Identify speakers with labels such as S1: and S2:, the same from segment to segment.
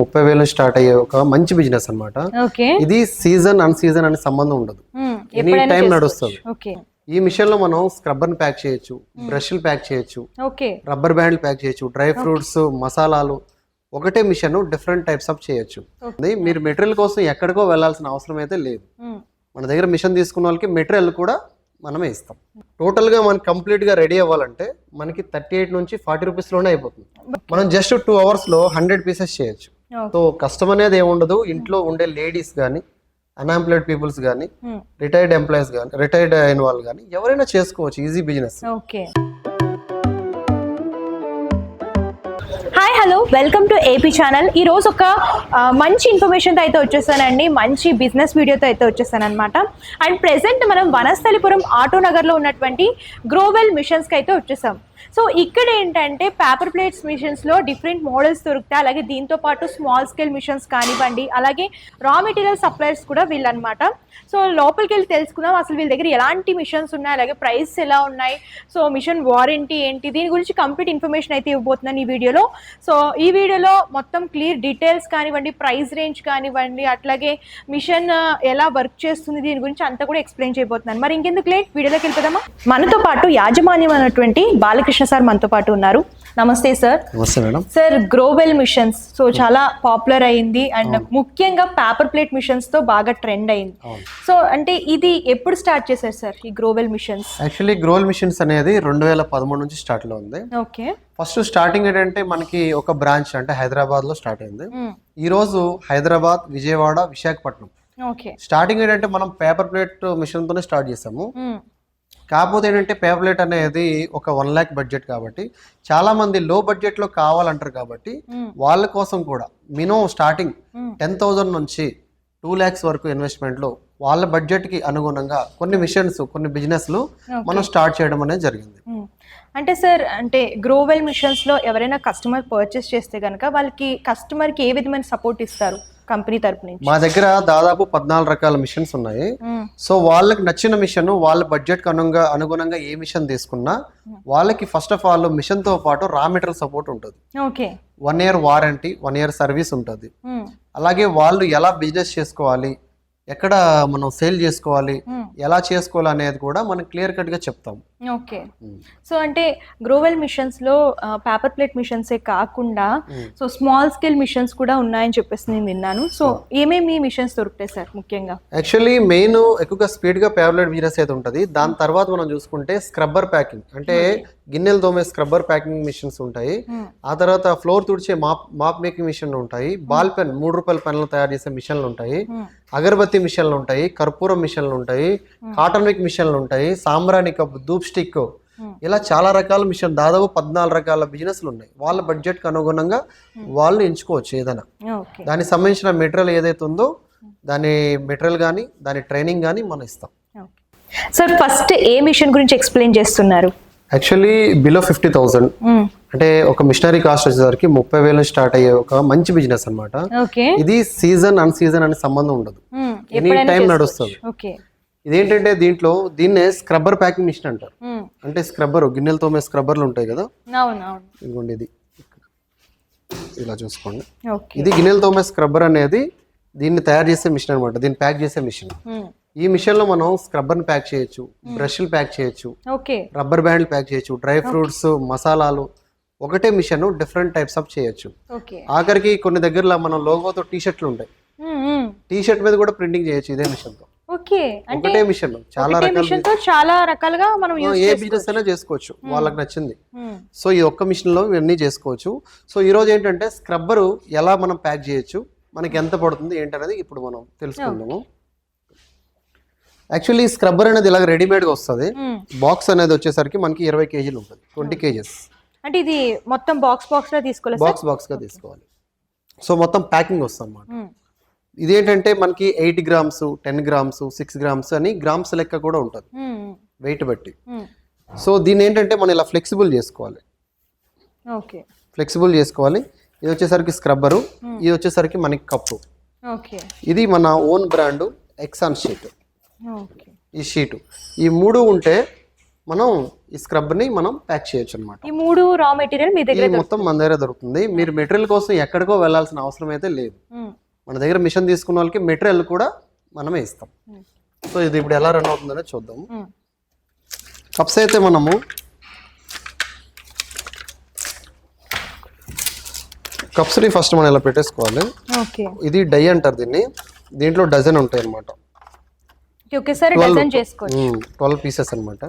S1: ముప్పై వేలు స్టార్ట్ అయ్యే ఒక మంచి బిజినెస్ అన్నమాట.
S2: ఓకే.
S1: ఇది సీజన్ అన్ సీజన్ అనే సంబంధం ఉండదు. ఎనీ టైం నడుస్తుంది. ఈ మిషన్లో మనం స్క్రబ్బర్ ప్యాక్ చేయొచ్చు బ్రష్లు ప్యాక్ చేయొచ్చు రబ్బర్ బ్యాండ్లు ప్యాక్ చేయొచ్చు డ్రై ఫ్రూట్స్ మసాలాలు ఒకటే మిషన్ డిఫరెంట్ టైప్స్ ఆఫ్ చేయొచ్చు. మీరు మెటీరియల్ కోసం ఎక్కడికో వెళ్ళాల్సిన అవసరం అయితే లేదు. మన దగ్గర మిషన్ తీసుకున్న వాళ్ళకి మెటీరియల్ కూడా మనమే ఇస్తాం. టోటల్గా మనకి కంప్లీట్గా రెడీ అవ్వాలంటే మనకి థర్టీ ఎయిట్ నుంచి ఫార్టీ రూపీస్లోనే అయిపోతుంది మనం జస్ట్ టూ అవర్స్లో హండ్రెడ్ పీసెస్ చేయొచ్చు. సో కష్టం అనేది ఏముండదు ఇంట్లో ఉండే లేడీస్ కానీ అన్ఎంప్లాయిడ్ పీపుల్స్ కానీ రిటైర్డ్ ఎంప్లాయీస్ కానీ రిటైర్డ్ అయిన వాళ్ళు కానీ ఎవరైనా చేసుకోవచ్చు. Easy business
S2: okay. Hi hello welcome to AP channel ఈ రోజు ఒక మంచి ఇన్ఫర్మేషన్తో అయితే వచ్చేసానండి. మంచి బిజినెస్ వీడియోతో అయితే వచ్చేసాను అనమాట అండ్ ప్రెసెంట్ మనం వనస్థలిపురం ఆటో నగర్లో ఉన్నటువంటి గ్రోవెల్ మిషన్స్కి అయితే వచ్చేసాం. సో ఇక్కడ ఏంటంటే పేపర్ ప్లేట్స్ మిషన్స్లో డిఫరెంట్ మోడల్స్ దొరుకుతాయి. అలాగే దీంతో పాటు స్మాల్ స్కేల్ మిషన్స్ కానివ్వండి అలాగే రా మెటీరియల్ సప్లైర్స్ కూడా వీళ్ళనమాట సో లోపలికి వెళ్ళి తెలుసుకుందాం అసలు వీళ్ళ దగ్గర ఎలాంటి మిషన్స్ ఉన్నాయి అలాగే ప్రైస్ ఎలా ఉన్నాయి సో మిషన్ వారంటీ ఏంటి దీని గురించి కంప్లీట్ ఇన్ఫర్మేషన్ అయితే ఇవ్వబోతున్నాను ఈ వీడియోలో. సో ఈ వీడియోలో మొత్తం క్లియర్ డీటెయిల్స్ కానివ్వండి ప్రైస్ రేంజ్ కానివ్వండి అట్లాగే మిషన్ ఎలా వర్క్ చేస్తుంది దీని గురించి అంతా కూడా ఎక్స్ప్లెయిన్ చేయబోతున్నాను. మరి ఇంకెందుకు లేట్ వీడియోలోకి వెళ్ళిపోదామా? మనతో పాటు యాజమాన్యం అన్నటువంటి బాలకృష్ణ సార్ మనతో పాటు ఉన్నారు. నమస్తే సార్.
S1: నమస్తే మేడం.
S2: సార్ గ్రోవెల్ మిషన్స్ సో చాలా పాపులర్ అయింది అండ్ ముఖ్యంగా పేపర్ ప్లేట్ మిషన్స్తో బాగా ట్రెండ్ అయింది. సో అంటే ఇది ఎప్పుడు స్టార్ట్ చేశారు సార్ ఈ గ్రోవెల్ మిషన్స్
S1: యాక్చువల్లీ గ్రోల్ మిషన్స్ అనేది రెండు వేల పదమూడు నుంచి స్టార్ట్లో ఉంది.
S2: ఓకే.
S1: ఫస్ట్ స్టార్టింగ్ ఏంటంటే మనకి ఒక బ్రాంచ్ అంటే హైదరాబాద్లో స్టార్ట్ అయింది ఈ రోజు హైదరాబాద్ విజయవాడ విశాఖపట్నం.
S2: ఓకే.
S1: స్టార్టింగ్ ఏంటంటే మనం పేపర్ ప్లేట్ మిషన్ తోనే స్టార్ట్ చేసాము కాకపోతే ఏంటంటే పేపర్ ప్లేట్ అనేది ఒక వన్ ల్యాక్ బడ్జెట్ కాబట్టి చాలా మంది లో బడ్జెట్లో కావాలంటారు కాబట్టి వాళ్ళ కోసం కూడా మినిమం స్టార్టింగ్ టెన్ థౌజండ్ నుంచి టూ ల్యాక్స్ వరకు ఇన్వెస్ట్మెంట్లు వాళ్ళ బడ్జెట్కి అనుగుణంగా కొన్ని మిషన్స్ కొన్ని బిజినెస్లు మనం స్టార్ట్ చేయడం అనేది జరిగింది.
S2: అంటే సార్ అంటే గ్రోవెల్ మిషన్స్లో ఎవరైనా కస్టమర్ పర్చేస్ చేస్తే కనుక వాళ్ళకి కస్టమర్కి ఏ విధమైన సపోర్ట్ ఇస్తారు? కంపెనీ తరపు నుంచి.
S1: మా దగ్గర దాదాపు పద్నాలుగు రకాల మిషన్స్ ఉన్నాయి. సో వాళ్ళకి నచ్చిన మిషన్ వాళ్ళ బడ్జెట్ అనుగుణంగా అనుగుణంగా ఏ మిషన్ తీసుకున్నా వాళ్ళకి ఫస్ట్ ఆఫ్ ఆల్ మిషన్తో పాటు రా మెటీరియల్ సపోర్ట్ ఉంటుంది.
S2: Okay.
S1: One year warranty one year service ఉంటుంది. అలాగే వాళ్ళు ఎలా బిజినెస్ చేసుకోవాలి ఎక్కడ మనం సేల్ చేసుకోవాలి ఎలా చేసుకోవాలి అనేది కూడా మనం క్లియర్ కట్గా చెప్తాం.
S2: ఓకే సో అంటే గ్రోవెల్ మిషన్స్లో పేపర్ ప్లేట్ మిషన్సే కాకుండా సో స్మాల్ స్కేల్ మిషన్స్ కూడా ఉన్నాయని చెప్పేసి నేను విన్నాను. సో ఏమేమి మిషన్స్ దొరుకుతాయి సార్ ముఖ్యంగా?
S1: యాక్చువల్లీ మెయిన్ ఎక్కువగా స్పీడ్గా పేపర్లెట్ బిజినెస్ అయితే ఉంటుంది. దాని తర్వాత మనం చూసుకుంటే స్క్రబ్బర్ ప్యాకింగ్ అంటే గిన్నెలు తోమే స్క్రబ్బర్ ప్యాకింగ్ మిషన్స్ ఉంటాయి. ఆ తర్వాత ఫ్లోర్ తుడిచే మాప్ మాప్ మేకింగ్ మిషన్లు ఉంటాయి. బాల్ పెన్ మూడు రూపాయల పెన్లు తయారు చేసే మిషన్లు ఉంటాయి. అగరబత్తి మిషన్లు ఉంటాయి కర్పూరం మిషన్లు ఉంటాయి కాటన్ మేక్ మిషన్లు ఉంటాయి సాంబ్రాణి కప్ ధూప్ స్టిక్. ఇలా చాలా రకాల మిషన్ దాదాపు పద్నాలుగు రకాల బిజినెస్లు ఉన్నాయి. వాళ్ళ బడ్జెట్కి అనుగుణంగా వాళ్ళు ఎంచుకోవచ్చు ఏదైనా. దానికి సంబంధించిన మెటీరియల్ ఏదైతే ఉందో దాని మెటీరియల్ కానీ దాని ట్రైనింగ్ కానీ మనం ఇస్తాం.
S2: సార్ ఫస్ట్ ఏ మిషన్ గురించి ఎక్స్ప్లెయిన్ చేస్తున్నారు?
S1: యాక్చువల్లీ బిలో ఫిఫ్టీ థౌసండ్ అంటే ఒక మిషనరీ కాస్ట్ వచ్చేసరికి ముప్పై వేలు స్టార్ట్ అయ్యే ఒక మంచి బిజినెస్ అన్నమాట.
S2: ఓకే.
S1: ఇది సీజన్ అన్ సీజన్ అనే సంబంధం ఉండదు. ఎనీ టైం నడుస్తుంది. ఇదేంటంటే దీంట్లో దీన్నే స్క్రబ్బర్ ప్యాకింగ్ మిషన్ అంటారు. అంటే స్క్రబ్బర్ గిన్నెలతో తోమే స్క్రబ్బర్లు ఉంటాయి కదా? ఇదిగోండి ఇది. ఇలా చూసుకోండి. ఇది గిన్నెలతో తోమే స్క్రబ్బర్ అనేది దీన్ని తయారు చేసే మిషన్ అన్నమాట. దీన్ని ప్యాక్ చేసే మిషన్ ఈ మిషన్లో మనం స్క్రబ్బర్ ప్యాక్ చేయొచ్చు బ్రష్లు ప్యాక్ చేయొచ్చు రబ్బర్ బ్యాండ్లు ప్యాక్ చేయొచ్చు డ్రై ఫ్రూట్స్ మసాలాలు ఒకటే మిషన్ డిఫరెంట్ టైప్స్ ఆఫ్ చేయొచ్చు. ఆఖరికి కొన్ని దగ్గరలో మనం లోగోతో టీ షర్ట్లు ఉంటాయి టీ షర్ట్ మీద కూడా ప్రింటింగ్ చేయొచ్చు ఇదే మిషన్తో
S2: ఓకే
S1: ఒకటే మిషన్ చాలా రకాల
S2: చాలా రకాలుగా మనం
S1: ఏ బిజినెస్ అయినా చేసుకోవచ్చు వాళ్ళకి నచ్చింది. సో ఈ ఒక్క మిషన్లో ఇవన్నీ చేసుకోవచ్చు. సో ఈ రోజు ఏంటంటే స్క్రబ్బర్ ఎలా మనం ప్యాక్ చేయొచ్చు మనకి ఎంత పడుతుంది ఏంటనేది ఇప్పుడు మనం తెలుసుకుందాము. యాక్చువల్లీ స్క్రబ్బర్ అనేది ఇలాగ రెడీమేడ్గా వస్తుంది. బాక్స్ అనేది వచ్చేసరికి మనకి ఇరవై కేజీలు ఉంటుంది. Twenty kgs.
S2: అంటే ఇది మొత్తం బాక్స్ బాక్స్లో తీసుకోలేదు
S1: బాక్స్ బాక్స్గా తీసుకోవాలి. సో మొత్తం ప్యాకింగ్ వస్తుంది అనమాట ఇదేంటంటే మనకి eight grams ten grams six grams అని గ్రామ్స్ లెక్క కూడా ఉంటుంది. వెయిట్ బట్టి. సో దీన్ని ఏంటంటే మనం ఇలా ఫ్లెక్సిబుల్ చేసుకోవాలి.
S2: ఓకే
S1: ఫ్లెక్సిబుల్ చేసుకోవాలి. ఇది వచ్చేసరికి స్క్రబ్బరు ఇది వచ్చేసరికి మనకి కప్పు
S2: ఓకే
S1: ఇది మన ఓన్ బ్రాండ్ ఎక్సాన్ షీట్ ఈ షీటు. ఈ మూడు ఉంటే మనం ఈ స్క్రబ్ని మనం ప్యాక్ చేయొచ్చు అనమాట
S2: ఈ మూడు రా మెటీరియల్ మీ దగ్గర
S1: మొత్తం మన దగ్గర దొరుకుతుంది. మీరు మెటీరియల్ కోసం ఎక్కడికో వెళ్ళాల్సిన అవసరం అయితే లేదు. మన దగ్గర మిషన్ తీసుకున్న వాళ్ళకి మెటీరియల్ కూడా మనమే ఇస్తాం. సో ఇది ఇప్పుడు ఎలా రన్ అవుతుందనే చూద్దాం.
S2: ఉమ్.
S1: కప్స్ అయితే మనము కప్స్ని ఫస్ట్ మనం ఇలా పెట్టేసుకోవాలి. ఇది డై అంటారు దీన్ని. దీంట్లో డజన్ ఉంటాయి అనమాట
S2: ఒకేసారి డజన్ చేసుకోవచ్చు.
S1: ట్వెల్వ్ పీసెస్ అనమాట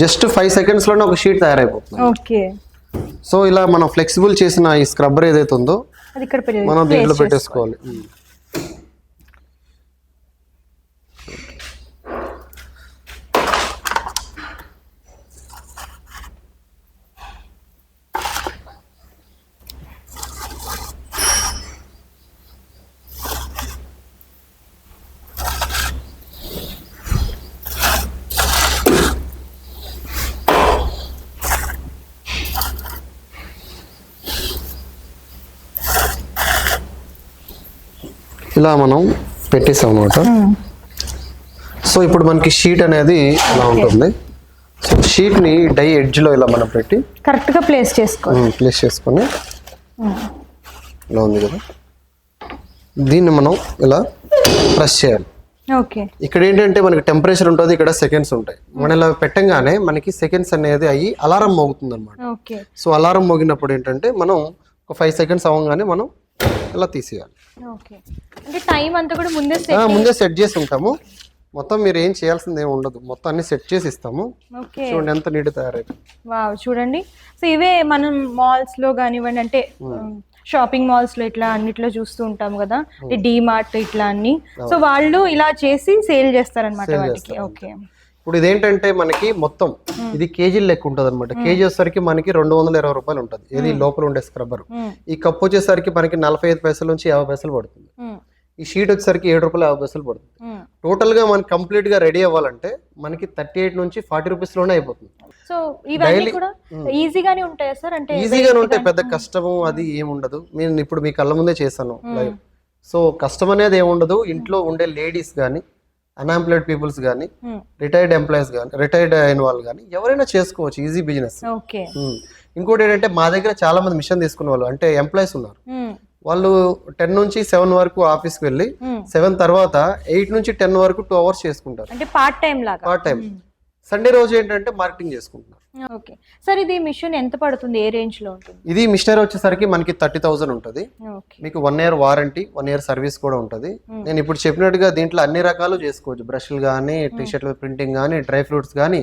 S1: జస్ట్ ఫైవ్ సెకండ్స్లోనే ఒక షీట్ తయారైపోతుంది.
S2: ఓకే.
S1: సో ఇలా మనం ఫ్లెక్సిబుల్ చేసిన ఈ స్క్రబ్బర్ ఏదైతే ఉందో మనం దీంట్లో. పెట్టేసుకోవాలి. ఇలా మనం పెట్టేసాం అనమాట సో ఇప్పుడు మనకి షీట్ అనేది ఇలా ఉంటుంది. సో షీట్ని డై ఎడ్జ్లో ఇలా మనం పెట్టి
S2: కరెక్ట్గా ప్లేస్ చేసుకోవాలి.
S1: ప్లేస్ చేసుకొని ఇలా ఉంది కదా. దీన్ని మనం ఇలా ప్రెస్ చేయాలి.
S2: ఓకే.
S1: ఇక్కడ ఏంటంటే మనకి టెంపరేచర్ ఉంటుంది ఇక్కడ సెకండ్స్ ఉంటాయి. మనం ఇలా పెట్టంగానే మనకి సెకండ్స్ అనేది అయ్యి అలారం మోగుతుంది అనమాట
S2: ఓకే.
S1: సో అలారం మోగినప్పుడు ఏంటంటే మనం ఒక ఫైవ్ సెకండ్స్ అవ్వగానే మనం ఇలా తీసేయాలి.
S2: ఓకే. అంటే టైం అంతా కూడా ముందే సెట్
S1: ముందే సెట్ చేసి ఉంటాము. మొత్తం మీరు ఏం చేయాల్సింది ఏమి ఉండదు. మొత్తం అన్ని సెట్ చేసి ఇస్తాము.
S2: ఓకే.
S1: చూడండి ఎంత నీట్ తయారైంది.
S2: వావ్ చూడండి. సో ఇవే మనం మాల్స్లో కానివ్వండి అంటే షాపింగ్ మాల్స్లో ఇట్లా అన్నిట్లో చూస్తూ ఉంటాం కదా డి మార్ట్ ఇట్లా అన్ని. సో వాళ్ళు ఇలా చేసి సేల్ చేస్తారనమాట వాటికి. ఓకే.
S1: ఇప్పుడు ఇదేంటంటే మనకి మొత్తం ఇది కేజీ లెక్క ఉంటుంది అనమాట కేజీ వచ్చేసరికి మనకి రెండు వందల ఇరవై రూపాయలు ఉంటుంది. ఇది లోపల ఉండే స్క్రబ్బర్. ఈ కప్పు వచ్చేసరికి మనకి నలభై ఐదు పైసల నుంచి యాభై పైసలు పడుతుంది. ఈ షీట్ వచ్చేసరికి ఏడు రూపాయలు యాభై పైసలు పడుతుంది. టోటల్గా మనకి కంప్లీట్గా రెడీ అవ్వాలంటే మనకి థర్టీ ఎయిట్ నుంచి ఫార్టీ రూపీస్లోనే అయిపోతుంది.
S2: సో ఇవన్నీ
S1: Daily-
S2: కూడా ఈజీగానే ఉంటాయా సార్ అంటే
S1: ఈజీగానే ఉంటాయి. పెద్ద కష్టము అది ఏముండదు నేను ఇప్పుడు మీ కళ్ళ ముందే చేశాను లైవ్ సో కష్టం అనేది ఏముండదు ఇంట్లో ఉండే లేడీస్ కానీ అన్ఎంప్లాయిడ్ పీపుల్స్ కానీ
S2: Hmm.
S1: రిటైర్డ్ ఎంప్లాయీస్ కానీ రిటైర్డ్ అయిన వాళ్ళు కానీ ఎవరైనా చేసుకోవచ్చు ఈజీ బిజినెస్
S2: ఓకే
S1: ఇంకోటి ఏంటంటే మా దగ్గర చాలా మంది మిషన్ తీసుకునే వాళ్ళు అంటే ఎంప్లాయీస్ ఉన్నారు. వాళ్ళు టెన్ నుంచి సెవెన్ వరకు ఆఫీస్కి వెళ్ళి సెవెన్ తర్వాత ఎయిట్ నుంచి టెన్ వరకు టూ అవర్స్ చేసుకుంటారు.
S2: అంటే పార్ట్ టైం లాగా.
S1: పార్ట్ టైం సండే రోజు ఏంటంటే మార్కెటింగ్ చేసుకుంటున్నారు.
S2: ఓకే. సార్ ఇది మిషన్ ఎంత పడుతుంది? ఏ రేంజ్లో ఉంటుంది?
S1: ఇది మిషనరీ వచ్చేసరికి మనకి థర్టీ థౌసండ్ ఉంటుంది. మీకు one year warranty one year service కూడా ఉంటుంది. నేను ఇప్పుడు చెప్పినట్టుగా దీంట్లో అన్ని రకాలు చేసుకోవచ్చు. బ్రష్లు కానీ టీ షర్ట్ల ప్రింటింగ్ కానీ డ్రై ఫ్రూట్స్ కానీ.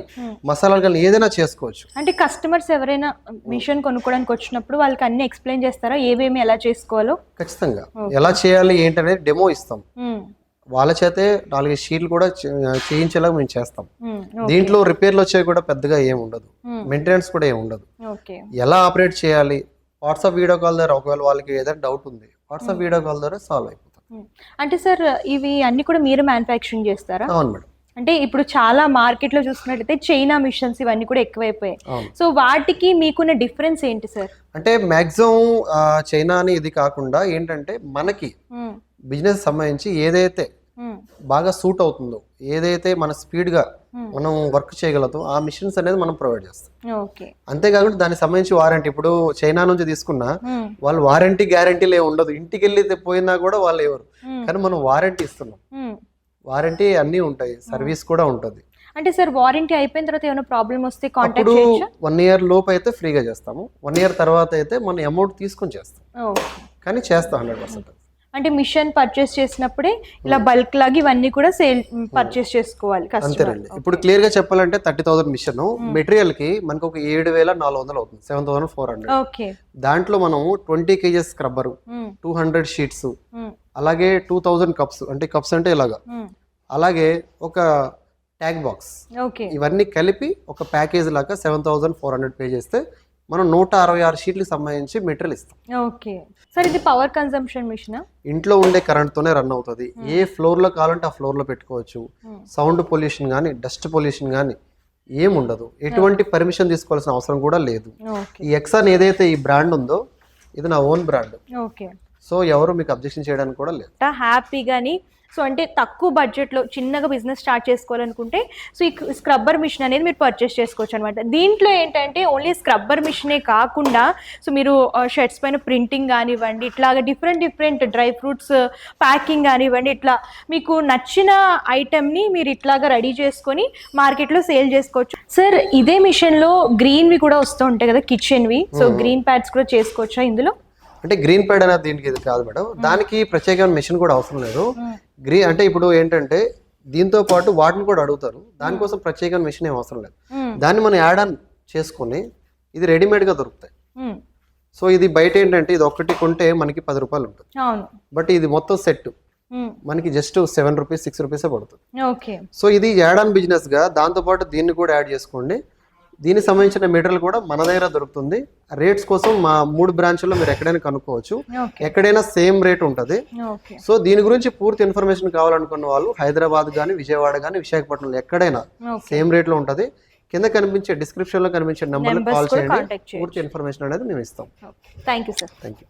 S1: మసాలాలు కానీ ఏదైనా చేసుకోవచ్చు.
S2: అంటే కస్టమర్స్ ఎవరైనా మిషన్ కొనుక్కోవడానికి వచ్చినప్పుడు వాళ్ళకి అన్ని ఎక్స్ప్లెయిన్ చేస్తారా? ఏవేమి ఎలా చేసుకోవాలో?
S1: ఖచ్చితంగా. ఎలా చేయాలి ఏంటనేది డెమో ఇస్తాం. వాళ్ళ చేతే నాలుగు షీట్లు కూడా చే- చేయించేలా మేము చేస్తాం. దీంట్లో రిపేర్లు వచ్చేవి కూడా పెద్దగా ఏం ఉండదు. మెయింటెనెన్స్ కూడా ఏం ఉండదు.
S2: ఓకే.
S1: ఎలా ఆపరేట్ చేయాలి? వాట్సాప్ వీడియో కాల్ ద్వారా ఒకవేళ వాళ్ళకి ఏదైనా డౌట్ ఉంది వాట్సాప్ వీడియో కాల్ ద్వారా సాల్వ్ అయిపోతుంది.
S2: అంటే సార్ ఇవి అన్ని కూడా మీరు మ్యానుఫ్యాక్చరింగ్ చేస్తారా?
S1: అవును మేడం.
S2: అంటే ఇప్పుడు చాలా మార్కెట్లో చూసుకున్నట్టయితే చైనా మిషన్స్ ఇవన్నీ కూడా ఎక్కువైపోయాయి. సో వాటికి మీకున్న డిఫరెన్స్ ఏంటి సార్?
S1: అంటే మ్యాక్సిమం చైనా అని ఇది కాకుండా ఏంటంటే మనకి. బిజినెస్ సంబంధించి ఏదైతే. బాగా సూట్ అవుతుందో ఏదైతే మన స్పీడ్గా
S2: Hmm.
S1: మనం వర్క్ చేయగలుగుతాం ఆ మిషన్స్ అనేది మనం ప్రొవైడ్ చేస్తాం.
S2: ఓకే.
S1: అంతేకాకుండా దానికి సంబంధించి వారంటీ ఇప్పుడు చైనా నుంచి తీసుకున్నా
S2: మ్మ్.
S1: వాళ్ళు వారంటీ గ్యారంటీలు ఉండదు. ఇంటికి వెళ్ళి పోయినా కూడా వాళ్ళు ఎవరు. కానీ మనం వారంటీ ఇస్తున్నాం. వారంటీ అన్నీ ఉంటాయి. సర్వీస్ కూడా ఉంటుంది.
S2: అంటే సార్ వారంటీ అయిపోయిన తర్వాత ఏమైనా ప్రాబ్లం వస్తే కాంటాక్ట్
S1: వన్ ఇయర్ లోపు అయితే ఫ్రీగా చేస్తాము. వన్ ఇయర్ తర్వాత అయితే మనం అమౌంట్ తీసుకొని చేస్తాం.
S2: ఓకే.
S1: కానీ చేస్తాం హండ్రెడ్ పర్సెంట్.
S2: అంటే మిషన్ పర్చేస్ చేసినప్పుడే ఇలా బల్క్ లాగా ఇవన్నీ కూడా సేల్ పర్చేస్ చేసుకోవాలి కస్టమర్
S1: అంతేనండి. ఇప్పుడు క్లియర్గా చెప్పాలంటే థర్టీ థౌసండ్ మిషన్ మెటీరియల్కి మనకు ఒక ఏడు వేల నాలుగు వందలు అవుతుంది. Seven thousand four hundred.
S2: Okay
S1: దాంట్లో మనం twenty kgs scrubber two hundred sheets అలాగే టూ థౌజండ్ కప్స్ అంటే కప్స్ అంటే ఇలాగా. అలాగే ఒక ట్యాగ్ బాక్స్
S2: ఓకే
S1: ఇవన్నీ కలిపి ఒక ప్యాకేజ్ లాగా seven thousand four hundred pay చేస్తే మనం నూట అరవై ఆరు షీట్లకు సంబంధించి మెటీరియల్ ఇస్తాం.
S2: ఓకే. సార్ ఇది పవర్ కన్సంప్షన్ మిషన్?
S1: ఇంట్లో ఉండే కరెంట్ తోనే రన్ అవుతుంది. ఏ ఫ్లోర్లో కావాలంటే ఆ ఫ్లోర్లో పెట్టుకోవచ్చు. సౌండ్ పొల్యూషన్ కానీ డస్ట్ పొల్యూషన్ కానీ ఏముండదు ఎటువంటి పర్మిషన్ తీసుకోవాల్సిన అవసరం కూడా లేదు. ఈ ఎక్సాన్ ఏదైతే ఈ బ్రాండ్ ఉందో ఇది నా ఓన్ బ్రాండ్
S2: ఓకే.
S1: సో ఎవరు మీకు అబ్జెక్షన్ చేయడానికి కూడా లేదు.
S2: హ్యాపీగాని సో అంటే తక్కువ బడ్జెట్లో చిన్నగా బిజినెస్ స్టార్ట్ చేసుకోవాలనుకుంటే సో ఈ స్క్రబ్బర్ మిషన్ అనేది మీరు పర్చేస్ చేసుకోవచ్చు అనమాట దీంట్లో ఏంటంటే ఓన్లీ స్క్రబ్బర్ మిషనే కాకుండా సో మీరు షర్ట్స్ పైన ప్రింటింగ్ కానివ్వండి ఇట్లాగా different different dry fruits packing కానివ్వండి ఇట్లా మీకు నచ్చిన ఐటెంని మీరు ఇట్లాగా రెడీ చేసుకొని మార్కెట్లో సేల్ చేసుకోవచ్చు. సార్ ఇదే మిషన్లో గ్రీన్వి కూడా వస్తూ ఉంటాయి కదా కిచెన్వి. సో గ్రీన్ ప్యాడ్స్ కూడా చేసుకోవచ్చా ఇందులో?
S1: అంటే గ్రీన్ ప్యాడ్ అనేది దీనికి ఇది కాదు మేడం. దానికి ప్రత్యేకమైన మెషిన్ కూడా అవసరం లేదు. గ్రీన్ అంటే ఇప్పుడు ఏంటంటే దీంతో పాటు వాటిని కూడా అడుగుతారు. దానికోసం ప్రత్యేకమైన మెషిన్ ఏం అవసరం లేదు. దాన్ని మనం యాడ్ ఆన్ చేసుకొని ఇది రెడీమేడ్గా దొరుకుతాయి.
S2: మ్మ్.
S1: సో ఇది బయట ఏంటంటే ఇది ఒక్కటి కొంటే మనకి పది రూపాయలు ఉంటుంది. బట్ ఇది మొత్తం సెట్. మనకి జస్ట్ సెవెన్ రూపీస్ సిక్స్ రూపీసే పడుతుంది. సో ఇది యాడ్ ఆన్ బిజినెస్గా దాంతోపాటు దీన్ని కూడా యాడ్ చేసుకోండి. దీనికి సంబంధించిన మెటీరియల్ కూడా మన దగ్గర దొరుకుతుంది. రేట్స్ కోసం మా మూడు బ్రాంచ్ల్లో మీరు ఎక్కడైనా కనుక్కోవచ్చు. ఎక్కడైనా సేమ్ రేట్ ఉంటుంది. సో దీని గురించి పూర్తి ఇన్ఫర్మేషన్ కావాలనుకున్న వాళ్ళు హైదరాబాద్ కానీ విజయవాడ కానీ విశాఖపట్నంలో ఎక్కడైనా సేమ్ రేట్లో ఉంటుంది. కింద కనిపించే డిస్క్రిప్షన్లో కనిపించే నెంబర్కి కాల్ చేయండి. పూర్తి ఇన్ఫర్మేషన్ అనేది మేము ఇస్తాం.
S2: Thank you sir
S1: thank you